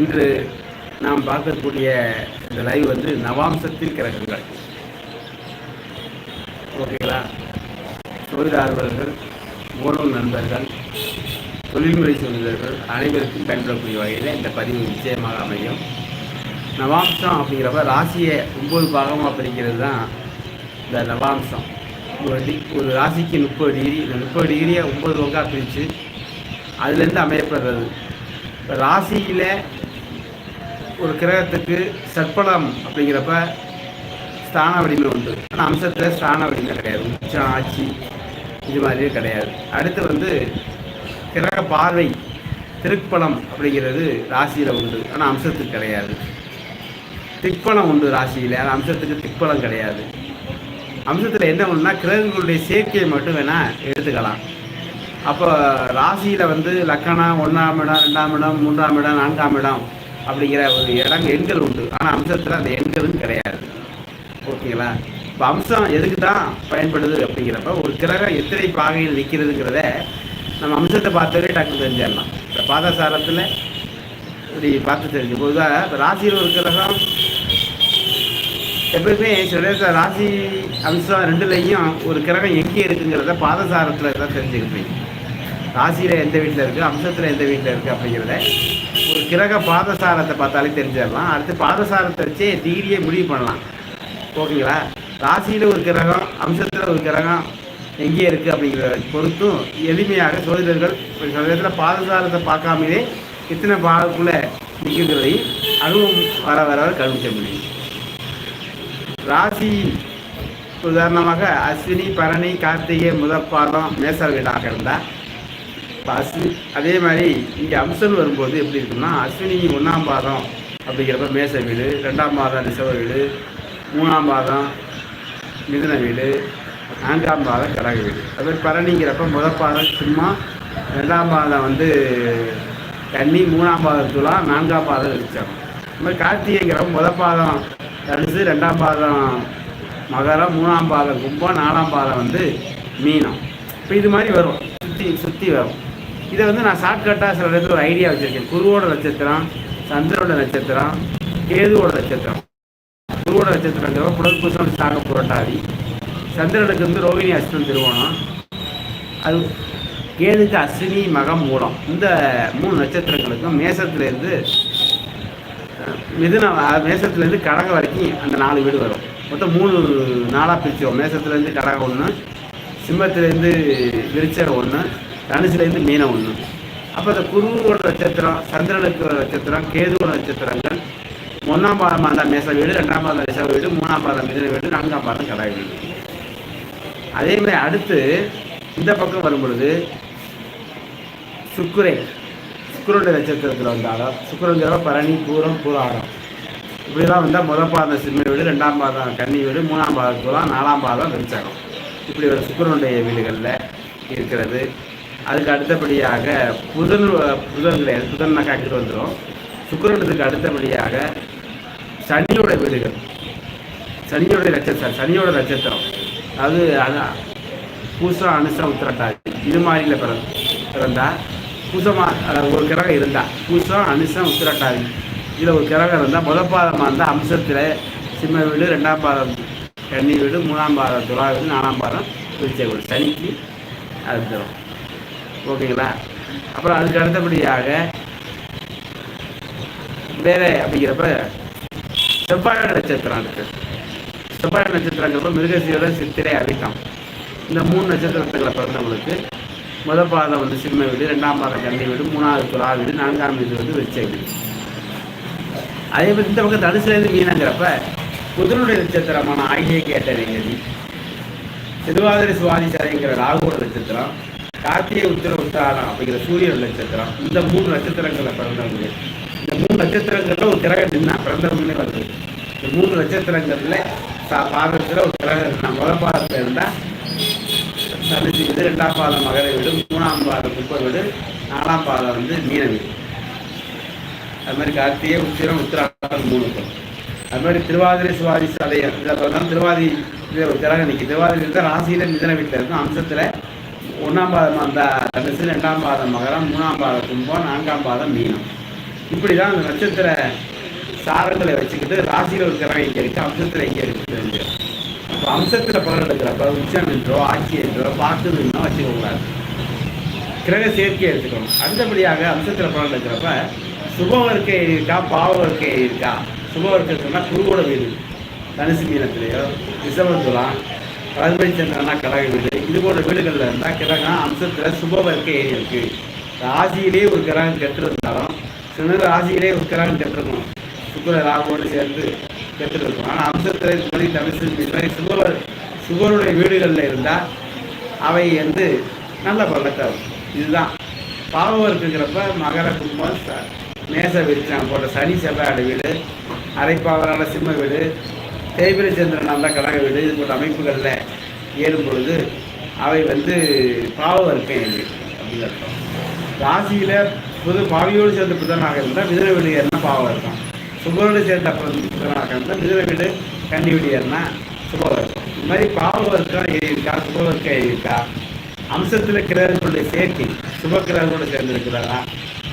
இன்று நாம் பார்க்கக்கூடிய இந்த லைவ் வந்து நவாம்சத்தில் கிரகங்கள் ஓகேங்களா தொழிலாளர்கள் மூலம் நண்பர்கள் தொழில்முறை தொழிலர்கள் அனைவருக்கும் பயன்படக்கூடிய வகையில் இந்த பதிவு நிச்சயமாக அமையும். நவாம்சம் அப்படிங்கிறப்ப ராசியை ஒம்பது பாகமாக பிரிக்கிறது தான் இந்த நவாம்சம். ஒரு டி ஒரு ராசிக்கு முப்பது டிகிரி இந்த முப்பது டிகிரியை ஒம்பது பங்காக பிரித்து அதுலேருந்து அமையப்படுறது. இப்போ ராசியில் ஒரு கிரகத்துக்கு சற்பலம் அப்படிங்கிறப்ப ஸ்தான வலிமை உண்டு. ஆனால் அம்சத்தில் ஸ்தான வலிமை கிடையாது. உச்சம் ஆட்சி இது மாதிரியே கிடையாது. அடுத்து வந்து கிரக பார்வை திருப்பலம் அப்படிங்கிறது ராசியில் உண்டு. ஆனால் அம்சத்துக்கு கிடையாது. திக்பலம் உண்டு ராசியில். ஆனால் அம்சத்துக்கு திக்பலம் கிடையாது. அம்சத்தில் என்ன ஒன்றுனா கிரகங்களுடைய சேர்க்கையை மட்டும் வேணால் எடுத்துக்கலாம். அப்போ ராசியில் வந்து லக்கணம் ஒன்றாம் இடம் ரெண்டாம் இடம் மூன்றாம் இடம் நான்காம் இடம் அப்படிங்கிற ஒரு இடம் எண்கள் உண்டு. ஆனால் அம்சத்தில் அந்த எண்களும் கிடையாது. ஓகேங்களா? இப்போ அம்சம் எதுக்கு தான் பயன்படுது அப்படிங்கிறப்ப ஒரு கிரகம் எத்தனை பாகையில் நிற்கிறதுங்கிறத நம்ம அம்சத்தை பார்த்தாலே டக்கு தெரிஞ்சிடலாம். இப்போ பாதசாரத்தில் இப்படி பார்த்து தெரிஞ்சு பொதுவாக இப்போ ராசியில் ஒரு கிரகம் எப்பவுமே சில ராசி அம்சம் ரெண்டுலேயும் ஒரு கிரகம் எங்கே இருக்குங்கிறத பாதசாரத்தில் தான் தெரிஞ்சுக்கிட்டு ராசியில் எந்த வீட்டில் இருக்குது அம்சத்தில் எந்த வீட்டில் இருக்குது அப்படிங்கிறத ஒரு கிரக பாதசாரத்தை பார்த்தாலே தெரிஞ்சிடலாம். அடுத்து பாதசாரத்தை வச்சே டிகிரியே முடிவு பண்ணலாம். ஓகேங்களா? ராசியில் ஒரு கிரகம் அம்சத்தில் ஒரு கிரகம் எங்கே இருக்குது அப்படிங்கிறத பொறுத்தும் எளிமையாக சோதிடர்கள் ஒரு சில நேரத்தில் பாதசாரத்தை பார்க்காமலே இத்தனை பாகக்குள்ளே நிற்கிறதையும் அதுவும் வர வர வர கவனிக்க முடியும். ராசி உதாரணமாக அஸ்வினி பரணி கார்த்திகை முதற்பாதம் மேசர் வீடாக இருந்தால் இப்போ அஸ்வினி அதே மாதிரி இங்கே அம்சன் வரும்போது எப்படி இருக்குன்னா அஸ்வினி ஒன்றாம் பாதம் அப்படிங்கிறப்ப மேச வீடு ரெண்டாம் பாதம் ரிசவ வீடு மூணாம் பாதம் மிதுன வீடு நான்காம் பாதம் கடக வீடு. அதுமாதிரி பரணிங்கிறப்ப முதல் பாதம் சும்மா ரெண்டாம் பாதம் வந்து கன்னி மூணாம் பாதம் துளா நான்காம் பாதம் வச்சாங்க இந்த மாதிரி கார்த்திகைங்கிறப்ப முதல் பாதம் தனுசு ரெண்டாம் பாதம் மகரம் மூணாம் பாதம் கும்பம் நாலாம் பாதம் வந்து மீனம். இப்போ இது மாதிரி வரும். சுற்றி சுற்றி வரும். இதை வந்து நான் ஷார்ட்கட்டாக சில இடத்துல ஒரு ஐடியா வச்சுருக்கேன். குருவோட நட்சத்திரம் சந்திரோட நட்சத்திரம் கேதுவோட நட்சத்திரம். குருவோட நட்சத்திரங்கிறப்ப புலற்பூசம் சாக புரட்டாதி. சந்திரனுக்கு வந்து ரோகிணி அஸ்தம் திருவோணம். அது கேதுக்கு அஸ்வினி மகம் மூலம். இந்த மூணு நட்சத்திரங்களுக்கும் மேசத்துலேருந்து மிதுன மேசத்துலேருந்து கடகம் வரைக்கும் அந்த நாலு வீடு வரும். மொத்தம் மூணு நாளாக பிரிச்சிடும் மேசத்துலேருந்து கடகம் ஒன்று சிம்மத்துலேருந்து விருச்சரம் ஒன்று தனுசுலேருந்து மீனம் ஒன்று அப்போ இந்த குருவோட நட்சத்திரம் சந்திரனுக்கு நட்சத்திரம் கேதுவோட நட்சத்திரங்கள் ஒன்றாம் பாதம் அந்த மேச வீடு ரெண்டாம் பாதம் ரிசவ வீடு மூணாம் பாதம் மிதன வீடு நான்காம் பாதம் கடாய் வீடு. அதே மாதிரி அடுத்து இந்த பக்கம் வரும்பொழுது சுக்குரை நட்சத்திரத்தில் வந்தாலும் சுக்குரங்கிறவ பரணி பூரம் பூராடம். இப்படிலாம் வந்தால் முதல் பாதம் சிம்ம வீடு ரெண்டாம் பாதம் கன்னி வீடு மூணாம் பாதம் பூரம் நாலாம் பாதம் விருச்சகம். இப்படி ஒரு சுக்கிரனுடைய வீடுகளில் இருக்கிறது. அதுக்கு அடுத்தபடியாக புதன் புதன் கிடையாது புதன் காக்கிட்டு வந்துடும் சுக்கரனுக்கு அடுத்தபடியாக சனியோட வீடுகள். சனியோட நட்சத்திரம் சனியோட நட்சத்திரம். அது அதான் பூசம் அனுசம் உத்திரட்டாதி. இது மாதிரியில் பிறந்த. பிறந்தா பூசமா ஒரு கிரகம் இருந்தால் பூசம் அனுசம் உத்திரட்டாதி. இதில் ஒரு கிரகம் இருந்தால் முதல் பாதமாக இருந்தால் அம்சத்தில் சிம்ம வீடு ரெண்டாம் பாதம் கன்னி வீடு மூணாம் பாதம் துலா வீடு நாலாம் பாதம் விருச்ச வீடு. சனிக்கு அது தரும் ஓகேங்களா? அப்புறம் அதுக்கு அடுத்தபடியாக வேற அப்படிங்கிறப்ப செவ்வாய் நட்சத்திரம் இருக்கு. செவ்வாய் நட்சத்திரங்கிறப்ப மிருகசீர சித்திரை அடித்தம் இந்த மூணு நட்சத்திரத்துக்களை பிறந்தவங்களுக்கு முதல் பாதம் வந்து சிம்ம வீடு ரெண்டாம் பாதம் கண்ணி வீடு மூணாவது துலா வீடு நான்காம் வீடு வந்து வெச்சை வீடு. அதே மாதிரி இந்த பக்கம் தனுசுலேருந்து மீனங்கிறப்ப புதனுடைய நட்சத்திரமான ஆகிய கேட்டறிஞதி திருவாதிரை சுவாதிசாரிங்கிற ராகுவோட நட்சத்திரம் கார்த்திகை உத்திர உத்தாரம் அப்படிங்கிற சூரியன் நட்சத்திரம். இந்த மூணு நட்சத்திரங்களை பிறந்தவங்க. இந்த மூணு நட்சத்திரங்கள்ல ஒரு கிரகம் நின்னா பிறந்தவங்களே வருது. இந்த மூணு நட்சத்திரங்கள்ல பாதத்தில் ஒரு கிரகம் நின்னா முதல் பாதத்தில் இருந்தா தனுசு வீடு ரெண்டாம் பாதம் மகர வீடு மூணாம் பாதம் குப்பர் வீடு நாலாம் பாதம் வந்து மீன வீடு. அது மாதிரி கார்த்திகை உத்திரம் உத்திராட்டம் மூணு பேர் அது மாதிரி திருவாதிரை சுவாதி சதயம் இதில் பார்த்தா திருவாதி ஒரு கிரகம் நிற்கி திருவாதிரை இருந்தால் ராசியில் மிதன வீட்டில் இருக்கும். அம்சத்தில் ஒன்றாம் பாதம் அந்த தனுசு ரெண்டாம் பாதம் மகரம் மூணாம் பாதம் கும்பம் நான்காம் பாதம் மீனம். இப்படி தான் அந்த நட்சத்திர சாரங்களை வச்சுக்கிட்டு ராசியில் ஒரு இங்கே இருக்குது அம்சத்தில் இங்கே இருக்குது அப்போ அம்சத்தில் பலன் எடுக்கிறப்ப உச்சம் என்றோ ஆட்சி என்றோ பார்த்துன்னு வச்சுக்கக்கூடாது கிரக சேர்க்கையை எடுத்துக்கணும். அடுத்தபடியாக அம்சத்தில் பலன் எடுக்கிறப்ப சுப வர்க்கை இருக்கா பாவ வர்க்கை இருக்கா சுபம் இருக்கிறதுனா குருவோட வீடு. தனுசு மீனத்திலேயோ ரிசவத்துலாம் பரமரி சந்திரனா கடக வீடு. இது போன்ற வீடுகளில் இருந்தால் கிரகம் அம்சத்தில் சுபவர்க்கை இருக்குது ராசியிலே ஒரு கிரகம் கெட்டிருந்தாலும் சின்ன ராசியிலே ஒரு கிரகம் கெட்டிருக்கும் சுக்கர ராகுவோடு சேர்ந்து கெட்டிருக்கும் ஆனால் அம்சத்தில் இது தமிழ் தனுசு மீன் சுபவர் வீடுகளில் இருந்தால் அவை வந்து நல்ல பலத்தை இதுதான். பாவம் இருக்குங்கிறப்ப மகர கும்பம் மேச விருச்சம் போன்ற சனி செவ்வாய் வீடு அரைப்பாவரான சிம்ம வீடு தேய்பிரை சந்திரன் நல்ல கடக வீடு. இது போன்ற அமைப்புகளில் ஏறும் பொழுது அவை வந்து பாவ வர்க்கம் இல்லை அப்படின்னு அர்த்தம். ராசியில் புது பாவியோடு சேர்ந்த புதனாக இருந்தால் மிதிர வீடு ஏறினா பாவம் இருக்கும் சுபரோடு சேர்ந்த புதனாக இருந்தால் மிதிர வீடு கன்னி வீடு ஏறினா சுபம் இருக்கும் இந்த மாதிரி பாவ வர்க்கம் ஏறி இருக்கா சுப வர்க்கம் ஏறி இருக்கா அம்சத்தில் கிரகங்களுடைய சேர்க்கை சுப கிரகங்களோடு சேர்ந்துருக்கிறாரா?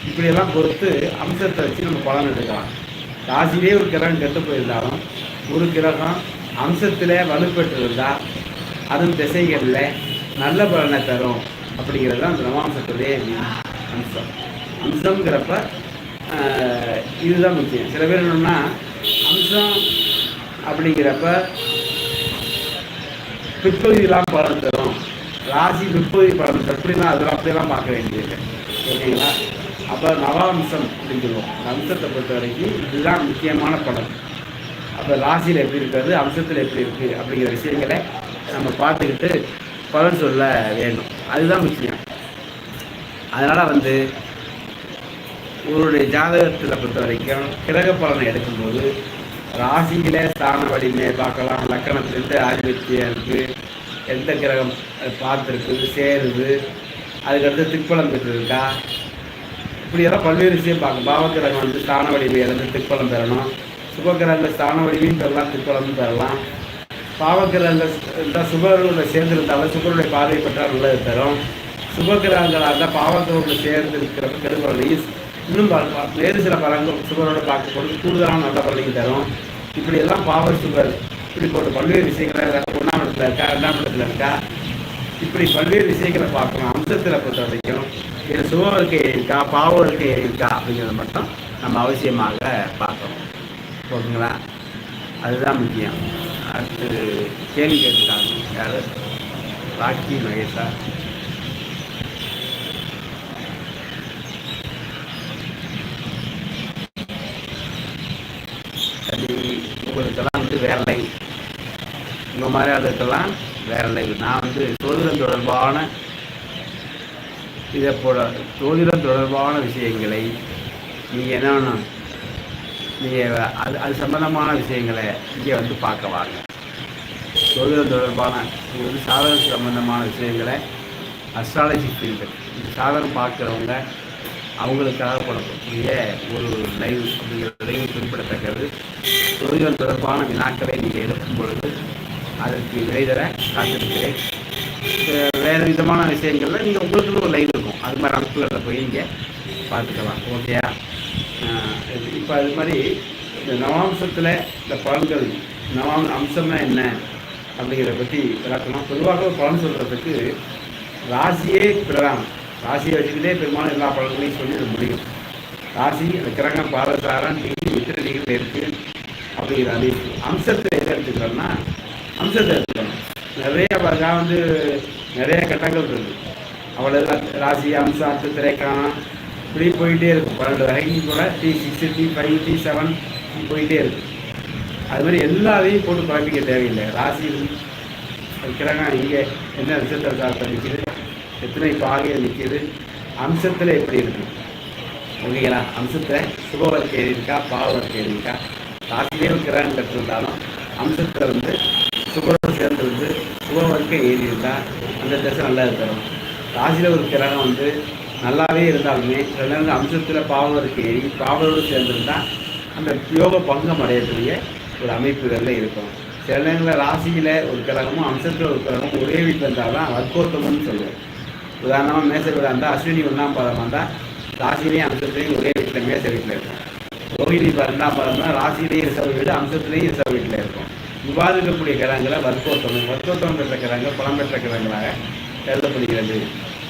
இப்படியெல்லாம் பொறுத்து அம்சத்தை வச்சு நம்ம பலன் எடுக்கலாம். ராசியிலே ஒரு கிரகம் கெட்டு போயிருந்தாலும் ஒரு கிரகம் அம்சத்தில் வலுப்பெற்றிருந்தால் அதன் திசைகளில் நல்ல பலனை தரும். அப்படிங்கிறது தான் அந்த நவாம்சத்துடைய அம்சம். அம்சங்கிறப்ப இதுதான் முக்கியம். சில பேர் என்னன்னா அம்சம் அப்படிங்கிறப்ப பிற்பகுதியெல்லாம் பலன் தரும். ராசி பிற்பகுதி பலன் தரும். அப்படிலாம் அதெல்லாம் அப்படியெல்லாம் பார்க்க வேண்டியது. ஓகேங்களா? அப்போ நவாம்சம் அப்படின்னு சொல்லுவோம். அந்த அம்சத்தை பொறுத்த வரைக்கும் இதுதான் முக்கியமான படம் அப்போ ராசியில் எப்படி இருக்கிறது அம்சத்தில் எப்படி இருக்குது அப்படிங்கிற விஷயங்களை நம்ம பார்த்துக்கிட்டு பலன் சொல்ல வேண்டும். அதுதான் முக்கியம். அதனால் வந்து உங்களுடைய ஜாதகத்தில் பொறுத்த வரைக்கும் கிரக பலனை எடுக்கும்போது ராசியில் ஸ்தான வலிமையை பார்க்கலாம் லக்கணத்திலிருந்து ஆதிபத்தியம் இருக்குது எந்த கிரகம் பார்த்துருக்குது சேருது அதுக்கடுத்து திக்பலம் பெற்றிருக்கா? இப்படியெல்லாம் பல்வேறு விஷயம் பார்க்கும். பாவக்கிரகம் வந்து ஸ்தான வலிமையிலேருந்து இருந்து திக்பலம் பெறணும். சுபகிரகங்கள் ஸ்தான வழியும் பெறலாம் திக்பலமும் பெறலாம் பாவகிரகங்கள் இருந்தால் சுபரோட சேர்ந்திருந்தாலும் சுபருடைய பார்வை பெற்றால் நல்லது தரும். சுபகிரகங்களாக இருந்தால் பாவக்கிரகங்களோட சேர்ந்து இருக்கிற கெடுபலையும் இன்னும் வேறு சில பலங்கள் சுபரோட பார்க்கும்போது கூடுதலான நல்ல பலனையும் தரும். இப்படி எல்லாம் பாவ சுபர் இப்படி போட்டு பல்வேறு விஷயங்களை ஒன்றாம் இடத்துல இருக்கா ரெண்டாம் இடத்துல இருக்கா? இப்படி பல்வேறு விஷயங்களை பார்க்கணும். அம்சத்தில் பொறுத்த வரைக்கும் இது சுப இருக்கை இருக்கா பாவ இருக்கை இருக்கா அப்படிங்கிறத மட்டும் நம்ம அவசியமாக பார்க்கணும். ஓகேங்களா? அதுதான் முக்கியம். அடுத்து கேள்வி கேட்டுருக்காங்க யார்? ராக்கி மகேஷா. சரி உங்களுக்கெல்லாம் வந்து வேற லைவ் உங்கள் மாதிரி ஆளுக்கெல்லாம் வேற லைவ் நான் வந்து சோதிடம் தொடர்பான இதை போல சோதிடம் தொடர்பான விஷயங்களை நீங்கள் என்ன வேணும் நீங்கள் அது அது சம்பந்தமான விஷயங்களை இங்கே வந்து பார்க்க வாங்க. சோதிடம் தொடர்பான இது வந்து சாதகம் சம்பந்தமான விஷயங்களை அஸ்ட்ராலஜி ஃபீல்டு இந்த சாதகம் பார்க்குறவங்க அவங்களுக்காக போடக்கூடிய ஒரு லைவ் அப்படிங்கிற குறிப்பிடத்தக்கது. சோதிடம் தொடர்பான வினாக்களை நீங்கள் எடுக்கும் பொழுது அதற்கு விடை தர காத்திருக்கிறேன். வேறு விதமான விஷயங்கள்ல நீங்கள் உங்களுக்குன்னு ஒரு லைவ் இருக்கும். அது மாதிரி அமைப்புகளில் போய் நீங்கள் பார்த்துக்கலாம். ஓகேயா இப்போ அது மாதிரி இந்த நவாம்சத்தில் இந்த பலன்கள் நவாம் அம்சம்னா என்ன அப்படிங்கிறத பற்றி விளக்கணும். பொதுவாக பலன் சொல்கிறதுக்கு ராசியே பிரதானம் ராசியை வச்சுக்கிட்டே பெரும்பாலும் எல்லா பலன்களையும் அது முடியும். ராசி அந்த கிரகம் பாதசாரம் டிகிரி எத்தனை டிகிரியில் இருக்குது அப்படிங்கிற அறிவு அம்சத்தை எதை எடுத்துக்கிறோம்னா அம்சத்தை எடுத்துக்கணும் நிறைய பார்த்தா வந்து நிறைய கட்டங்கள் இருக்குது அவ்வளோ ராசி அம்சம் அத்து திரைக்கானம் இப்படி போயிட்டே இருக்கும். பன்னெண்டு வரைக்கும் கூட T six T five T seven போயிட்டே இருக்கும். அது மாதிரி எல்லாத்தையும் போட்டு குழப்பிக்க தேவையில்லை. ராசி கிரகம் இங்கே என்ன நட்சத்திர சாரத்தில் நிற்கிது எத்தனை பாகையில் நிற்கிது அம்சத்தில் எப்படி இருக்கு? ஓகேங்களா? அம்சத்தில் சுபவர்க்கை இருக்கா? பாவவர்க்கை இருக்கா? ராசியிலே ஒரு கிரகம் அம்சத்தில் வந்து சுபரோடு சேர்ந்து வந்து சுபவர்க்கை ஏறி அந்த தசை நல்லா இருக்கணும். ராசியில் ஒரு கிரகம் வந்து நல்லாவே இருந்தாலுமே சில நேரம் அம்சத்தில் பாவவர்க்கை ஏறி பாவலோடு சேர்ந்துருந்தா அந்த யோக பங்கம் அடையக்கூடிய ஒரு அமைப்புகளில் இருக்கும். சில நேரங்களில் ராசியில் ஒரு கிரகமும் அம்சத்தில் ஒரு கிரகமும் ஒரே வீட்டில் இருந்தால் தான் வர்க்கோத்தமம்னு சொல்லுவோம். உதாரணமாக மேசை வீடாக இருந்தால் அஸ்வினி ஒன்றாம் பாதமாக இருந்தால் ராசிலையும் அம்சத்துலையும் ஒரே வீட்டில் மேச வீட்டில் இருக்கும். ரோஹிணி ரெண்டாம் பாதம்னா ராசிலையும் ரிசர்வ் வீடு அம்சத்துலையும் ரிசர்வ் வீட்டில் இருக்கும். விவாதிக்கக்கூடிய கிரகங்களை வர்க்கோத்தம் வர்க்கோத்தமம் பெற்ற கிரகங்கள் புலம்பெற்ற கிரகங்களாக கருதப்படுகிறது.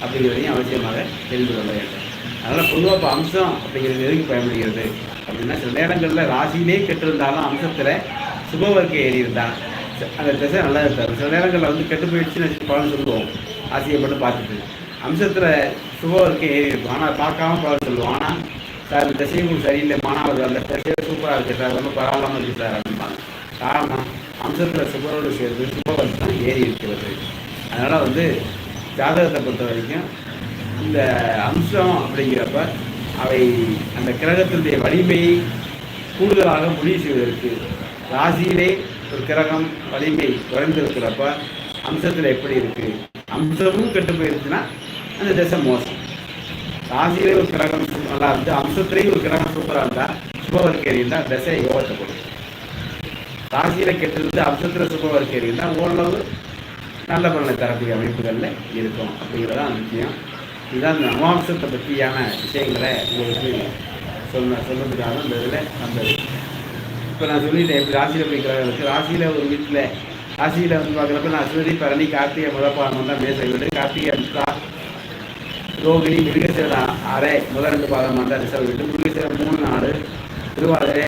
அப்படிங்கிறதையும் அவசியமாக தெரிந்து கொள்ள வேண்டும். அதனால் பொதுவாக இப்போ அம்சம் அப்படிங்கிறது எதுக்கு பயன்படுகிறது. அப்படின்னா சில நேரங்களில் ராசியிலே கெட்டிருந்தாலும் அம்சத்தில் சுபவர்க்கை ஏறி இருந்தால் அந்த திசை நல்லா இருக்காது. சில நேரங்களில் வந்து கெட்டு போயிடுச்சுன்னு பலன் சொல்லுவோம். ராசியை மட்டும் பார்த்துட்டு. அம்சத்தில் சுபவர்க்கை ஏறி இருக்கும் ஆனால் பார்க்காம பலன் சொல்லுவோம். ஆனால் சார் இந்த திசையும் உங்களுக்கு சரியில்லை. மாணவர் அந்த திசையை சூப்பராக இருக்குது சார். ரொம்ப பரவாயில்லாமல் இருக்குது சார் அப்படிம்பாங்க. காரணம் அம்சத்தில் சுபரோடு சேர்ந்து சுபவர்க்கம் ஏறி இருக்கிறது அதனால் வந்து ஜாதகத்தை பொறுத்த வரைக்கும் இந்த அம்சம் அப்படிங்கிறப்ப அவை அந்த கிரகத்தினுடைய வலிமையை கூடுதலாக முடிவு செய்வதற்கு ராசியிலே ஒரு கிரகம் வலிமை குறைந்திருக்கிறப்ப அம்சத்தில் எப்படி இருக்குது அம்சமும் கெட்டு போயிருச்சுன்னா அந்த திசை மோசம். ராசியிலே ஒரு கிரகம் நல்லா இருந்து அம்சத்திலேயும் ஒரு கிரகம் சூப்பராக இருந்தால் சுபவர்க்கேரி இருந்தால் திசை யோகத்தை கொடுக்கும் ராசியில கெட்டிருந்து அம்சத்தில் சுபவர்க்கேரி இருந்தால் ஓரளவு நல்ல பலனை தரக்கூடிய அமைப்புகளில் இருக்கும் அப்படிங்கிறதான் முக்கியம். இதுதான் இந்த நவாம்சத்தை பற்றியான விஷயங்களை உங்களுக்கு சொன்ன சொன்னதுக்காக இந்த இதில் வந்தது. இப்போ நான் சொல்லிட்டேன் எப்படி ராசியில் போய் கிரகம் இருக்குது ராசியில் ஒரு வீட்டில் ராசியில் வந்து பார்க்குறப்ப நான் அஸ்வதி பரணி கார்த்திகை முதப்பாதம் தான் மேச. வீடு கார்த்திகை அம்சா ரோகிணி மிருகசீர அரை முதல் ரெண்டு பாதம் வந்தால் ரிசர்வ் வீடு. மிருகசீர மூணு நாடு திருவாதிரை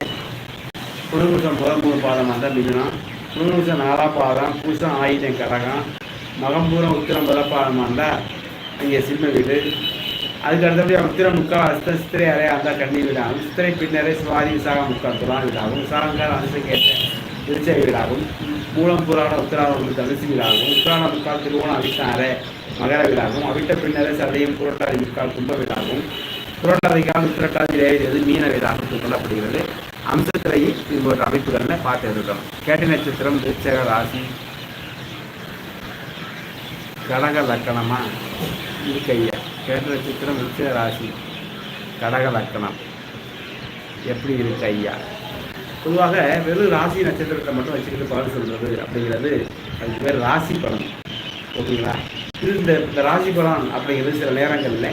புனர்பூசம் முதல் மூணு பாதம் வந்தால் மிதுனம். புனர்பூசம் நாலாப்பாதம் பூசம் ஆயுதம் கடகம் மகம்பூரம் உத்திரம் பலப்பாதமாண்டா அங்கே சிம்ம வீடு. அதுக்கு அடுத்தபடி உத்திரம் முக்கால் அஸ்த சித்திரை அறை அந்த கண்ணி வீடாகும். சித்திரை பின்னரே சுவாதி விசாகம் முக்கால் துலாம் வீடாகும். விசாகங்கால் அனுசங்கேற்ற திருச்சை வீடாகும். மூலம் புராண உத்திராடம் தனுசு வீடாகும். உத்திராண முக்கால் திருவோணம் அவிட்டம் அறை மகர வீடாகும். அவிட்ட பின்னரே சதையும் புரட்டாதி முக்கால் கும்ப வீடாகும். புரட்டாதிக்கால் உத்திரட்டாதி ரேவது மீன வீடாகும் சொல்லப்படுகிறது. அம்சத்திலையும் இது போன்ற அமைப்புகளில் பார்த்து இருக்கணும் கேட்ட நட்சத்திரம் விருச்சக ராசி கடக லக்கணமா? இருக்கு ஐயா. கேட்ட நட்சத்திரம் விருச்சக ராசி கடக லக்கணம். எப்படி இருக்கு ஐயா? பொதுவாக வெறும் ராசி நட்சத்திரத்தை மட்டும் வச்சுக்கிட்டு பலன் சொல்றது அப்படிங்கிறது அதுக்கு பேர் ராசி பலன். ஓகேங்களா? இது இந்த இந்த ராசி பலன் அப்படிங்கிறது சில நேரங்களில்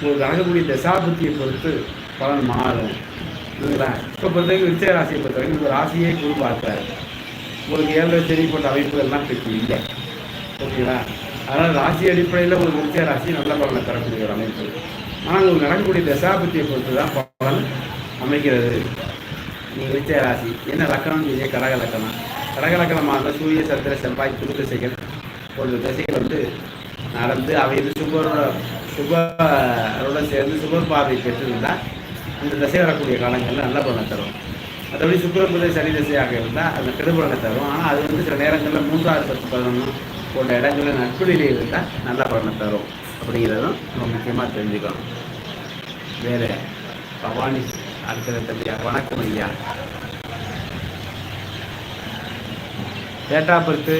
உங்களுக்கு நடக்கக்கூடிய தசாபுத்தியை பொறுத்து பலன் மாறும். இல்லைங்களா இப்போ பொறுத்தவரைக்கும் வரைக்கும் ராசியை பொறுத்தவரைக்கும் இந்த ராசியே குரு பார்த்தாரு. உங்களுக்கு ஏழு சரி போன்ற அமைப்புகள்லாம் இப்போ இல்லை. ஓகேங்களா அதனால் ராசி அடிப்படையில் ஒரு விருச்சிக ராசி நல்ல பலனை தரக்கூடிய ஒரு அமைப்பு. ஆனால் உங்களுக்கு நடக்கக்கூடிய தசாபத்தியை பொறுத்து தான் பலன் அமைக்கிறது நீங்கள் விருச்சிக ராசி. என்ன லக்கணம் நீங்கள் கடக லக்கணம். கடக லக்கணமாக இருந்தால் சூரிய சந்திர செவ்வாய் துரு திசைகள் போன்ற திசைகள் வந்து நடந்து அவை வந்து சுபரோட சுபரோட சேர்ந்து சுகர் பார்வை பெற்றிருந்தால் அந்த திசை வரக்கூடிய காலங்களில் நல்ல பலனை தரும். மற்றபடி சுக்கரபுதை சனி திசையாக இருந்தால் அந்த கெடுபலனை தரும். ஆனால் அது வந்து சில நேரங்களில் மூன்றாவது பத்து பதினொன்று போன்ற இடங்களில் நட்பு நிலையில் இருந்தால் நல்ல பலனை தரும். அப்படிங்கிறதும் நம்ம முக்கியமாக தெரிஞ்சுக்கணும். வேறு பவானி அடுத்த தம்பியா வணக்கம் ஐயா. டேட்டா பொறுத்து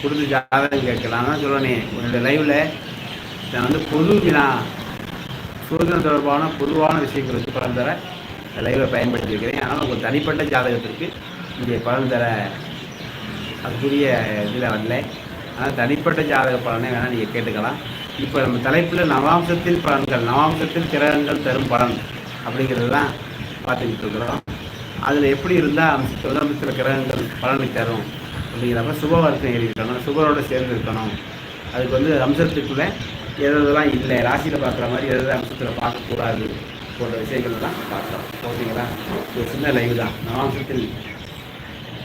கொடுத்து ஜாதகம் கேட்கலாம் தான் சொல்லணே உன்னோட லைவில் நான் வந்து பொது வினா சூரியன் தொடர்பான பொதுவான விஷயங்கள் வச்சு பலன் தர லைவில் பயன்படுத்தியிருக்கிறேன். ஆனால் உங்கள் தனிப்பட்ட ஜாதகத்திற்கு இங்கே பலன் தர அதுக்குரிய இதில் வரல. ஆனால் தனிப்பட்ட ஜாதக பலனை வேணால் நீங்கள் கேட்டுக்கலாம். இப்போ நம்ம தலைப்பில் நவாம்சத்தில் பலன்கள் நவாம்சத்தில் கிரகங்கள் தரும் பலன் அப்படிங்கிறது தான் பார்த்துக்கிட்டு இருக்கிறோம். அதில் எப்படி இருந்தால் அம்ச முதலமைச்சர் கிரகங்கள் பலனை தரும் அப்படிங்கிறப்ப சுப வர்க்கம் ஏறி இருக்கணும் சுபரோட சேர்ந்து இருக்கணும். அதுக்கு வந்து அம்சத்துக்குள்ளே எதெல்லாம் இல்லை. ராசியில் பார்க்குற மாதிரி எதாவது அம்சத்தில் பார்க்கக்கூடாது போன்ற விஷயங்கள்லாம் பார்க்கலாம். ஓகேங்களா? ஒரு சின்ன லைவ் தான். நவாம்சத்தில்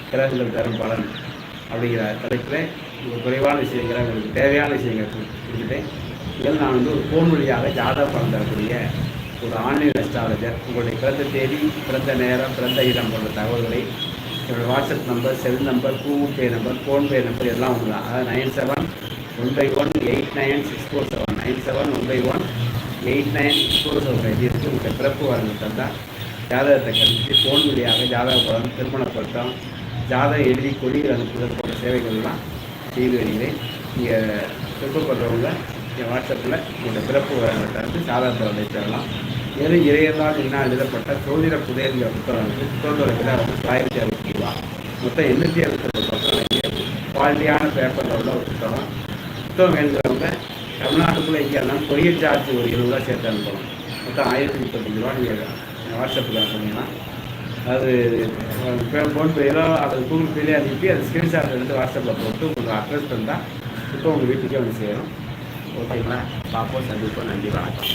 கிரகங்கள் தரும் பலன் அப்படிங்கிற தலைப்பில் ஒரு குறைவான விஷயங்களை உங்களுக்கு தேவையான விஷயங்களை கொடு- கொடுத்துட்டேன் இதில் நான் வந்து ஒரு ஃபோன் வழியாக ஜாதக பலன் தரக்கூடிய ஒரு ஆன்லைன் அஸ்ட்ராலஜர் உங்களுடைய பிறந்த தேதி பிறந்த நேரம் பிறந்த இடம் போன்ற தகவல்களை என்னோடய WhatsApp number cell number Google Pay number PhonePe number எல்லாம் ஒன்று அதாவது nine seven one five one eight nine six four seven nine seven one five one eight nine six four seven இது உங்கள் பிறப்பு வரணும் தந்தால் ஜாதகத்தை கழித்து ஃபோன் வழியாக ஜாதக பலன் திருமண பொருத்தம் ஜாதகம் எழுதி கொடியில் அனுப்புதல் போன்ற சேவைகள்லாம் செய்து வருகிறேன் நீங்கள் விருப்பப்படுறவங்க என் வாட்ஸ்அப்பில் உங்கள் பிறப்பு வரங்களை தந்து ஜாதக பலனை பெறலாம் மேலும் இறையெல்லாம் என்ன எழுதப்பட்ட சோதிட புதையங்கிற புத்தகம் வந்து புத்தகத்தோட வந்து ஆயிரத்தி அறுபத்தி ரூபா மொத்தம் எண்ணூற்றி அறுபத்தி புத்தகம் குவாலிட்டியான பேப்பரில் உள்ள ஒரு புத்தகம். புத்தகம் வேணுங்கிறவங்க தமிழ்நாட்டுக்குள்ளே எங்கே கொரியர் சார்ஜ் ஒரு இருபது ரூபா சேர்த்து அனுப்பலாம் மொத்தம் ஆயிரத்தி முப்பத்தஞ்சு ரூபா நீங்கள் வாட்ஸ்அப்பில் சொன்னீங்கன்னா அது ஃபோன்பேயிலோ அல்லது கூகுள் பேலேயே அனுப்பி அது ஸ்க்ரீன்ஷாட் எடுத்து வாட்ஸ்அப்பில் போட்டு உங்களுக்கு அட்ரஸ் தந்தால் இப்போ உங்கள் வீட்டுக்கே வந்து சேரும். ஓகேங்களா? பார்ப்போம். சந்திப்போம். நன்றி வணக்கம்.